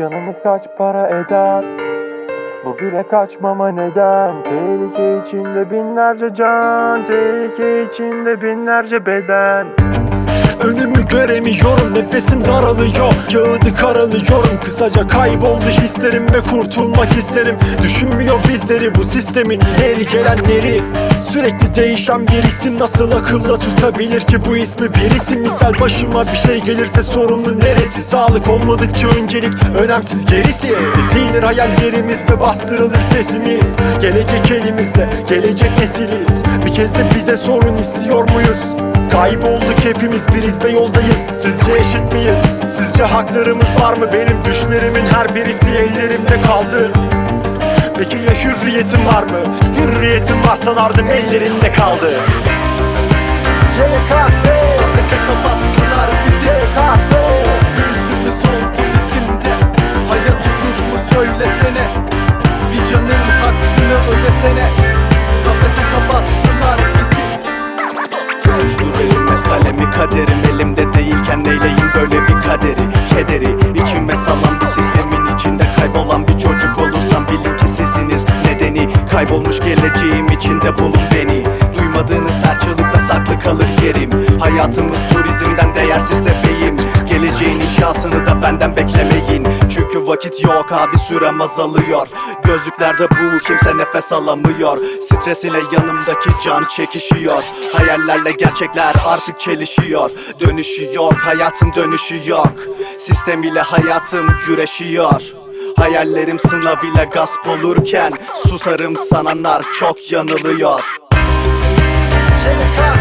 Canımız kaç para eder? Bu bile kaçmama neden? Tehlike içinde binlerce can Tehlike içinde binlerce beden. Önümü göremiyorum nefesim daralıyor. Kağıdı karalıyorum kısaca kayboldu hislerim ve kurtulmak isterim. Düşünmüyor bizleri bu sistemin ileri gelenleri Sürekli değişen bir isim nasıl akılda tutabilir ki bu ismi? Bir isim misal başıma bir şey gelirse sorumlu neresi? Sağlık olmadıkça öncelik önemsiz gerisi. Ezilir hayallerimiz ve bastırılır sesimiz. Gelecek elimizde gelecek nesiliz. Bir kez de bize sorun istiyor muyuz? Kaybolduk hepimiz biriz ve yoldayız. Sizce eşit miyiz? Sizce haklarımız var mı? Benim düşlerimin her birisi ellerimde kaldı Peki ya hürriyetim var mı? Hürriyetim var sanardım ellerinde kaldı YKS Kaybolmuş geleceğim içinde bulun beni. Duymadığınız her çığlıkta saklı kalır yerim. Hayatımız turizmden değersiz sebeyim Geleceğin inşasını da benden beklemeyin. Çünkü vakit yok abi sürem azalıyor. Gözlüklerde bu kimse nefes alamıyor. Stres ile yanımdaki can çekişiyor. Hayallerle gerçekler artık çelişiyor. Dönüşü yok hayatın dönüşü yok. Sistem ile hayatım güreşiyor Hayallerim sınav ile gasp olurken Susarım sananlar çok yanılıyor. YKS